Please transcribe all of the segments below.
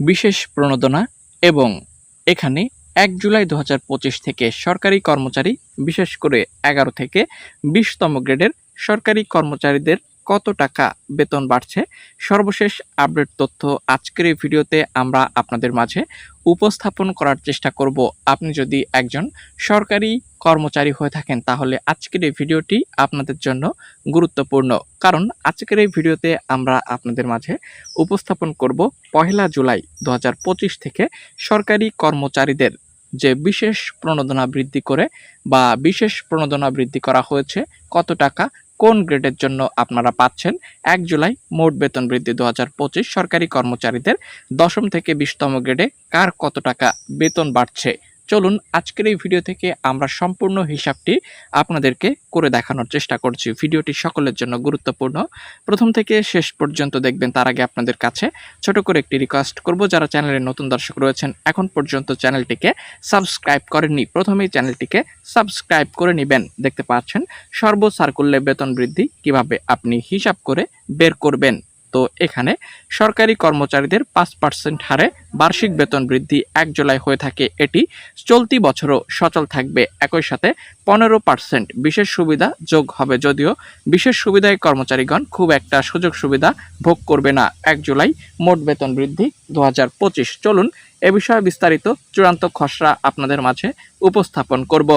বিশেষ প্রণোদনা এবং এখানে এক জুলাই দু পঁচিশ থেকে সরকারি কর্মচারী, বিশেষ করে এগারো থেকে বিশতম গ্রেডের সরকারি কর্মচারীদের কত টাকা বেতন বাড়ছে, সর্বশেষ আপডেট তথ্য আজকের এই ভিডিওতে আমরা আপনাদের মাঝে উপস্থাপন করার চেষ্টা করব। আপনি যদি একজন সরকারি কর্মচারী হয়ে থাকেন, তাহলে আজকের এই ভিডিওটি আপনাদের জন্য গুরুত্বপূর্ণ। কারণ আজকের এই ভিডিওতে আমরা আপনাদের মাঝে উপস্থাপন করব পহেলা জুলাই দু হাজার পঁচিশ থেকে সরকারি কর্মচারীদের যে বিশেষ প্রণোদনা বৃদ্ধি করে বা বিশেষ প্রণোদনা বৃদ্ধি করা হয়েছে, কত টাকা কোন গ্রেডের জন্য আপনারা পাচ্ছেন? এক জুলাই, মোট বেতন বৃদ্ধি দু হাজার পঁচিশ। সরকারি কর্মচারীদের দশম থেকে বিশতম গ্রেডে কার কত টাকা বেতন বাড়ছে? চলুন আজকের এই ভিডিও থেকে আমরা সম্পূর্ণ হিসাবটি আপনাদেরকে করে দেখানোর চেষ্টা করছি। ভিডিওটি সকলের জন্য গুরুত্বপূর্ণ। প্রথম থেকে শেষ পর্যন্ত দেখবেন তার আগে আপনাদের কাছে ছোট করে একটি রিকোয়েস্ট করব। যারা চ্যানেলের নতুন দর্শক রয়েছেন, এখন পর্যন্ত চ্যানেলটিকে সাবস্ক্রাইব করেননি, প্রথমেই চ্যানেলটিকে সাবস্ক্রাইব করে নেবেন। দেখতে পাচ্ছেন সর্ব সার্কুল্যে বেতন বৃদ্ধি কীভাবে আপনি হিসাব করে বের করবেন। তো এখানে সরকারি কর্মচারীদের পাঁচ পার্সেন্ট হারে বার্ষিক বেতন বৃদ্ধি এক জুলাই হয়ে থাকে। এটি চলতি বছরও সচল থাকবে। একই সাথে পনেরো পার্সেন্ট বিশেষ সুবিধা যোগ হবে যদিও বিশেষ সুবিধায় কর্মচারীগণ খুব একটা সুযোগ সুবিধা ভোগ করবে না। এক জুলাই মোট বেতন বৃদ্ধি দু হাজার পঁচিশ। চলুন এ বিষয়ে বিস্তারিত চূড়ান্ত খসড়া আপনাদের মাঝে উপস্থাপন করব।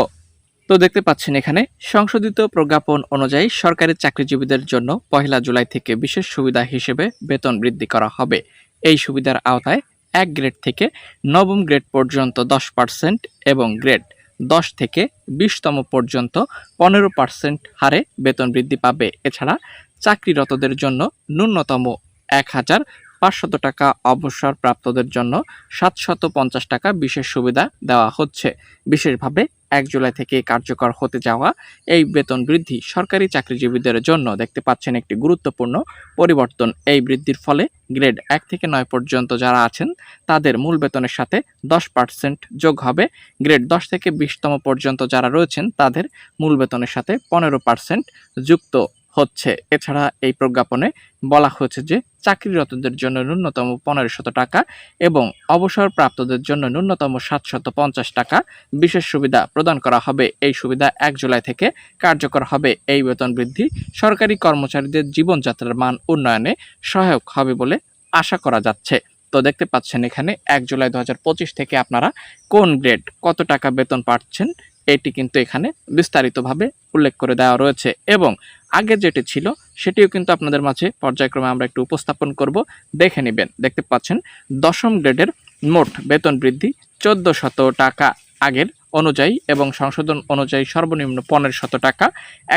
তো দেখতে পাচ্ছেন এখানে, সংশোধিত প্রজ্ঞাপন অনুযায়ী সরকারি চাকরিজীবীদের জন্য পহেলা জুলাই থেকে বিশেষ সুবিধা হিসেবে বেতন বৃদ্ধি করা হবে। এই সুবিধার আওতায় এক গ্রেড থেকে নবম গ্রেড পর্যন্ত দশ পার্সেন্ট এবং গ্রেড দশ থেকে বিশতম পর্যন্ত পনেরো পার্সেন্ট হারে বেতন বৃদ্ধি পাবে। এছাড়া চাকরিরতদের জন্য ন্যূনতম এক হাজার পাঁচশত টাকা অবসর প্রাপ্তদের জন্য সাতশত পঞ্চাশ টাকা বিশেষ সুবিধা দেওয়া হচ্ছে। বিশেষভাবে এক জুলাই থেকে কার্যকর হতে যাওয়া এই বেতন বৃদ্ধি সরকারি চাকরিজীবীদের জন্য দেখতে পাচ্ছেন একটি গুরুত্বপূর্ণ পরিবর্তন। এই বৃদ্ধির ফলে গ্রেড এক থেকে নয় পর্যন্ত যারা আছেন, তাদের মূল বেতনের সাথে দশ পার্সেন্ট যোগ হবে। গ্রেড দশ থেকে বিশতম পর্যন্ত যারা রয়েছেন, তাদের মূল বেতনের সাথে পনেরো পার্সেন্ট যুক্ত হচ্ছে। এছাড়া এই প্রজ্ঞাপনে বলা হয়েছে যে, চাকরিরতদের জন্য ন্যূনতম পনেরো শত টাকা এবং অবসরপ্রাপ্তদের জন্য ন্যূনতম সাতশত পঞ্চাশ টাকা বিশেষ সুবিধা প্রদান করা হবে। এই সুবিধা এক জুলাই থেকে কার্যকর হবে। এই বেতন বৃদ্ধি সরকারি কর্মচারীদের জীবনযাত্রার মান উন্নয়নে সহায়ক হবে বলে আশা করা যাচ্ছে। তো দেখতে পাচ্ছেন এখানে এক জুলাই দু হাজার পঁচিশ থেকে আপনারা কোন গ্রেড কত টাকা বেতন পাচ্ছেন, এটি কিন্তু এখানে বিস্তারিতভাবে উল্লেখ করে দেওয়া রয়েছে এবং আগে যেটি ছিল, সেটিও কিন্তু আপনাদের মাঝে পর্যায়ক্রমে আমরা একটু উপস্থাপন করব। দেখে নেবেন, দেখতে পাচ্ছেন, দশম গ্রেডের মোট বেতন বৃদ্ধি চোদ্দ শত টাকা আগের অনুযায়ী এবং সংশোধন অনুযায়ী সর্বনিম্ন পনেরো শত টাকা।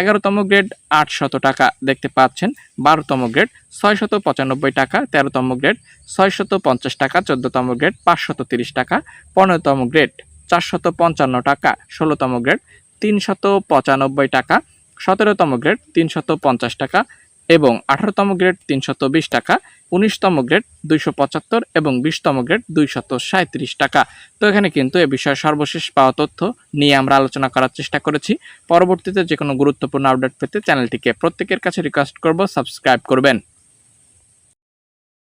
এগারোতম গ্রেড আট শত টাকা, দেখতে পাচ্ছেন, বারোতম গ্রেড ছয় শত পঁচানব্বই টাকা, তেরোতম গ্রেড ছয় শত পঞ্চাশ টাকা, চোদ্দতম গ্রেড পাঁচশত তিরিশ টাকা, পনেরোতম গ্রেড চারশত পঞ্চান্ন টাকা, ষোলোতম গ্রেড তিনশত পঁচানব্বই টাকা সতেরোতম গ্রেড তিনশত পঞ্চাশ টাকা এবং আঠারোতম গ্রেড তিনশত বিশ টাকা, উনিশতম গ্রেড দুইশো পঁচাত্তর এবং বিশতম গ্রেড দুইশত সাঁত্রিশ টাকা। তো এখানে কিন্তু এ বিষয়ে সর্বশেষ পাওয়া তথ্য নিয়ে আমরা আলোচনা করার চেষ্টা করেছি। পরবর্তীতে যে কোনো গুরুত্বপূর্ণ আপডেট পেতে চ্যানেলটিকে প্রত্যেকের কাছে রিকোয়েস্ট করব সাবস্ক্রাইব করবেন।